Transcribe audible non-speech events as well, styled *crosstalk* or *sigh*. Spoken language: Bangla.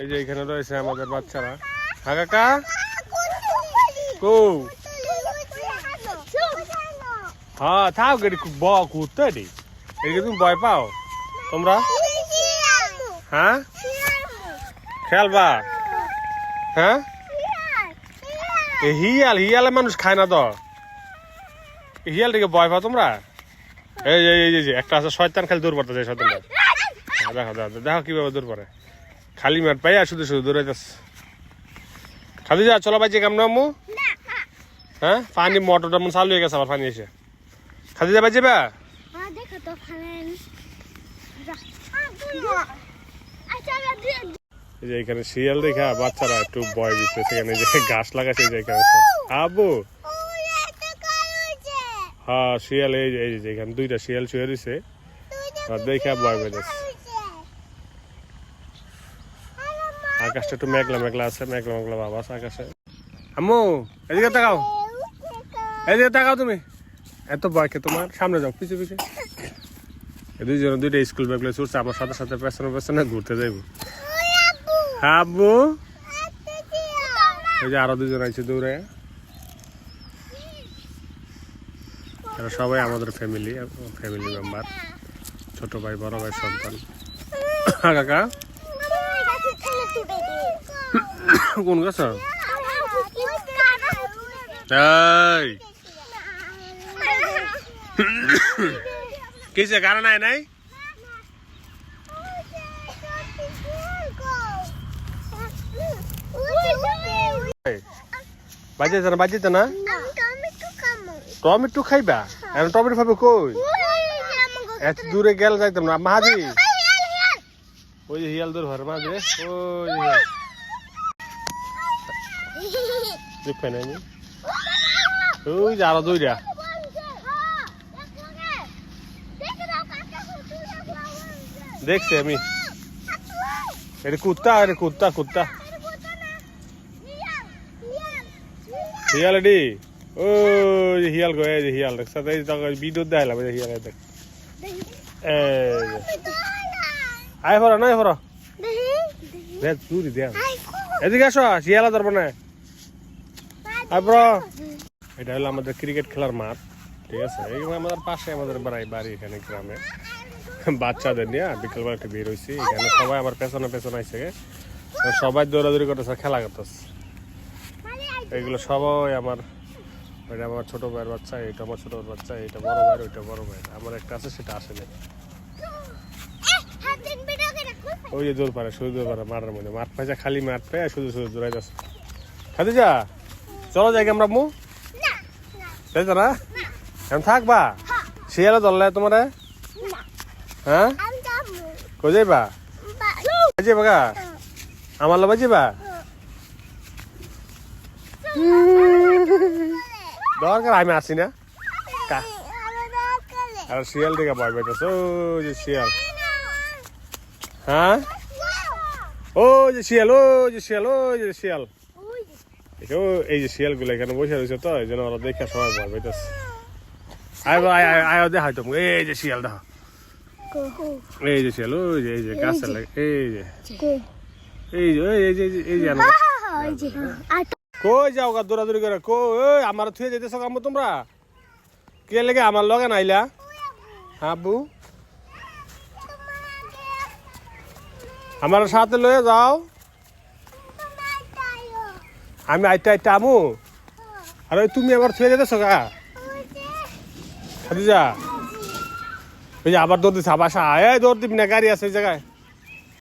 এই যে এখানে রয়েছে আমাদের বাচ্চারা। হ্যাঁ কাকা? কো? হ্যাঁ থাক এটি ব কুত্তে এটি। এদিকে তুমি ভয় পাও? তোমরা? হ্যাঁ? খেলবা? হ্যাঁ? হিয়াল হিয়ালে মানুষ খায় না তো। হিয়াল থেকে ভয় পাও তোমরা? এই যে এই যে, একটা আছে শয়তান খালি দূর পড়তে যায় শয়তানটা। হ্যাঁ, দেখো দেখো দেখো কীভাবে দূর পড়ে খালি মাঠ পাইয়া শুধু শুধু দৌড়াইতেছে খালি যা চলো বাজে কেমন আম্মু হ্যাঁ? পানি মোটরটা মন চালু হয়ে গেছে আবার পানি এসে। খালি যা বাজে বা দেখো তো খালেন এই যে এখানে শিয়াল দেখা বাচ্চারা একটু ভয় দিচ্ছে সেখানে যে ঘাস লাগাচ্ছে যে এখানে। আবু হ্যাঁ শিয়াল এই যে এই যে এখানে দুইটা শিয়াল শুয়ে রয়েছে। আর দেখা ভয় পেয়েছে আকাশটা একটু মেঘলা মেঘলা আছে, মেঘলা মেঘলা বাবা আছে আকাশে। আম্মু, এদিকে তাকাও। এদিকে তাকাও তুমি। এত ভয় কে তোমার, সামনে যাও, পিছু পিছু। এই দুইজন, দুইটা স্কুল ব্যাগগুলো ছুটছে, আমার সাথে সাথে পেছনে পেছনে ঘুরতে যাইব। হ্যাঁ আব্বু এই যে আরও দুজন আছে দৌড়ে সবাই আমাদের ফ্যামিলি ফ্যামিলি মেম্বার ছোট ভাই, বড় ভাই, সন্তান। হ্যাঁ কাকা? কোন গাছ? *laughs* কিসে কারণ নাই নাই? বাজেছে না বাজেছে না? টমেটো খাইবা? টমেটো খাবে কই? এত দূরে গেল যাইতাম না। মাঝি ওই যে হিয়াল দূর ঘর মাঝে ওই যে হিয়াল। দেখবে না নি? ওই যে আরও দুইটা। দেখছি আমি। এটা কুত্তা এটা কুত্তা কুত্তা। হিয়াল এডি ও যে হিয়াল গো এই যে হিয়াল দেখ। সাথে ভিডিও দেখাইলাম এই যে হিয়াল দেখ। আয় ফরা নাই ফরা। দেখ। দেখ এদিকে আসো শিয়ালা ধরবো না তারপর এটা হলো আমাদের ক্রিকেট খেলার মাঠ, ঠিক আছে? এইখানে আমাদের পাশে আমাদের বাড়ি বাড়ি এখানে গ্রামে। বাচ্চাদের নিয়ে বিকেলবেলা একটু বের হয়েছি এখানে সবাই আমার পেছনে পেছনে আইসে সবাই দৌড়াদৌড়ি করতেছে, খেলা করতেছে। এগুলো সবাই আমার এটা আমার ছোট ভাইয়ের বাচ্চা, এটা আমার ছোট বাচ্চা, এটা বড় ভাইয়ের, ওইটা বড় ভাইয়ের। আমার একটা আছে, সেটা আসে না ওই যে দৌড় পারে শুধু দৌড় পারে মাঠের মধ্যে। মাঠ পাইছে, খালি মাঠ পাই শুধু শুধু দৌড়াই যাচ্ছে খাদি যা চলো যাই আমরা মু। তাই তো না? এখন থাকবা? শিয়ালে ধরলে তোমার? হ্যাঁ? কই যাইবা? যাইবা গা আমার লবা যাইবা দরকার আমি আসি না। আর শিয়াল দিকে ভয় পেতেছে ও যে শিয়াল। হ্যাঁ? ও যে শিয়াল ও যে শিয়াল ও যে শিয়াল। এই যে শিয়ালগুলো এখানে বসে রয়েছে তো এই জন্য ওরা দেখে সবাই ভয় পেতেছে আয় আয় আয় দেখাই তুমি এই যে শিয়াল দেখো। এই যে শিয়াল ওই যে এই যে গাছের লাগে এই যে। এই যে এই যে এই যে। কই যাও গা দৌড়াদৌড়ি করে। কই আমার থুয়ে যেতেছ কাম তোমরা? কে লেগে আমার লগে নাইলা? হ্যাঁ বু আমার সাথে লয়ে যাও। আমি আইটা আইটা আমু। আর তুমি আবার ছুঁয়ে যেতেছো গা? খাদিজা। ওই যে আবার দৌড় দিচ্ছে আবার এই দৌড় দিবি না, গাড়ি আছে ওই জায়গায়।